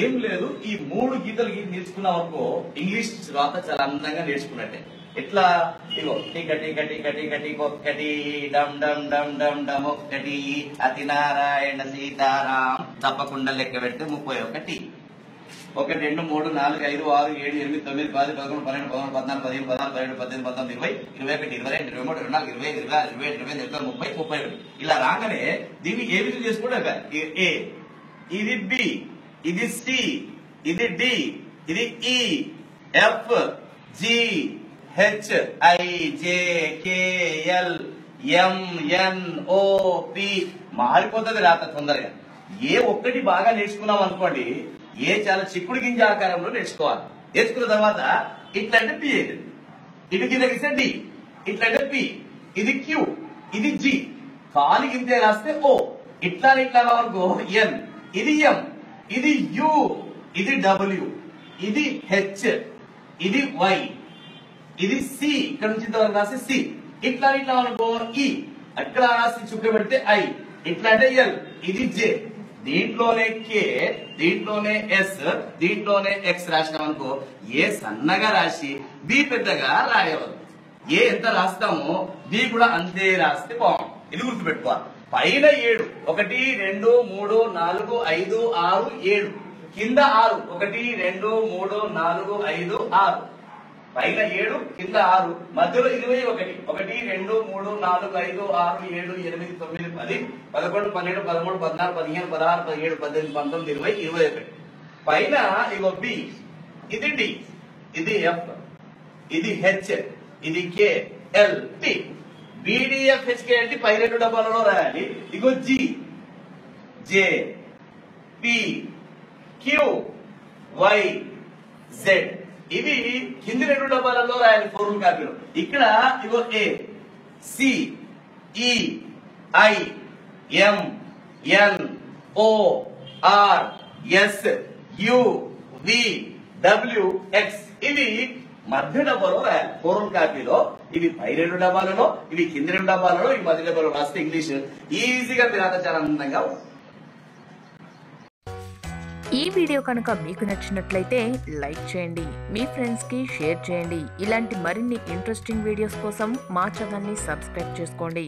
ఏం లేదు. ఈ మూడు గీతలు గీత నేర్చుకున్నాం అనుకో ఇంగ్లీష్ రాత చాలా అందంగా నేర్చుకున్నట్టే. ఎట్లా? ఇగో టీక టీక టీక టీక ఒక్కటి డమ్ డమ్ డమ్ డమ్ డమ్ ఒక్కటి అతి నారాయణ సీతారాం తప్పకుండా లెక్క పెడితే ముప్పై ఒకటి. ఒకటి రెండు మూడు నాలుగు ఐదు ఆరు ఏడు ఎనిమిది తొమ్మిది పది పదకొండు పన్నెండు పదకొండు పద్నాలుగు పదిహేను పదహారు పదిహేడు పద్దెనిమిది పంతొమ్మిది ఇరవై ఇరవై ఒకటి ఇరవై రెండు ఇరవై మూడు ఇరవై నాలుగు ఇరవై ఇరవై ఆరు ఇరవై ఇరవై ఎనిమిది ఇరవై ముప్పై ముప్పై ఒకటి. ఇలా రాగానే దీన్ని ఏ విధంగా చేసుకోవడం ఏ ఇది బి. ఇది సి ఇది డి ఇది E F G H I J K L M N O P. మారిపోతుంది రాత తొందరగా. ఏ ఒక్కటి బాగా నేర్చుకున్నాం అనుకోండి ఏ చాలా చిక్కుడు గింజ ఆకారంలో నేర్చుకోవాలి. నేర్చుకున్న తర్వాత ఇట్లా అంటే పి అవుతుంది ఇటు కింద గీస్తే డి ఇట్లా అంటే పి ఇది క్యూ ఇది జి. కాలి గింజ రాస్తే ఓ. ఇట్లా ఇట్లా అనుకో ఎన్ ఇది ఎం ఇది యు ఇది డబ్ల్యూ ఇది హెచ్ ఇది వై ఇది సి. ఇక్కడ నుంచి ఇంతవరకు రాసి సి. ఇట్లా ఇట్లా అనుకో ఈ అక్కడ రాసి చుక్క పెడితే ఐ ఇట్లా అంటే ఎల్ ఇది జే దీంట్లోనే కే దీంట్లోనే ఎస్ దీంట్లోనే ఎక్స్ రాసినాం అనుకో ఏ సన్నగా రాసి బి పెద్దగా రాయవద్దు. ఏ ఎంత రాస్తామో బి కూడా అంతే రాస్తే బాగుంది ఇది గుర్తుపెట్టుకోవాలి. పైన ఏడు. ఒకటి రెండు మూడు నాలుగు ఐదు ఆరు ఏడు. కింద ఆరు. ఒకటి రెండు మూడు నాలుగు ఐదు ఆరు. పైన ఏడు కింద ఆరు. మధ్యలో ఇరవై ఒకటి. ఒకటి రెండు మూడు నాలుగు ఐదు ఆరు ఏడు ఎనిమిది తొమ్మిది పది. పదకొండు పన్నెండు పదమూడు పద్నాలుగు పదిహేను పదహారు పదిహేడు పద్దెనిమిది పంతొమ్మిది ఇరవై ఇరవై ఒకటి. పైన ఇగో బి ఇది డి ఇది ఎఫ్ ఇది హెచ్ ఇది K L P B D F H K అంటే పై రెండు డబ్బాలలో రాయాలి. ఇగో G J P Q Y Z ఇవి కింది రెండు డబ్బాలలో రాయాలి ఫోర్మల్ కాపీలో. ఇక్కడ ఇగో A C E I M N O R S U V W X ఇవి మధ్య డబ్బాలో రాయాలి ఫోర్ముల్ కాపీలో ఇవి పై రెండు డబ్బాలలో ఇవి కింది రెండు డబ్బాలలో ఇవి మధ్య డబ్బాలో రాస్తే ఇంగ్లీష్. ఈజీగా మీరు అంత చాలా ఆనందంగా ఈ వీడియో కనుక మీకు నచ్చినట్లయితే లైక్ చేయండి మీ ఫ్రెండ్స్కి షేర్ చేయండి. ఇలాంటి మరిన్ని ఇంట్రెస్టింగ్ వీడియోస్ కోసం మా ఛానల్ని సబ్స్క్రైబ్ చేసుకోండి.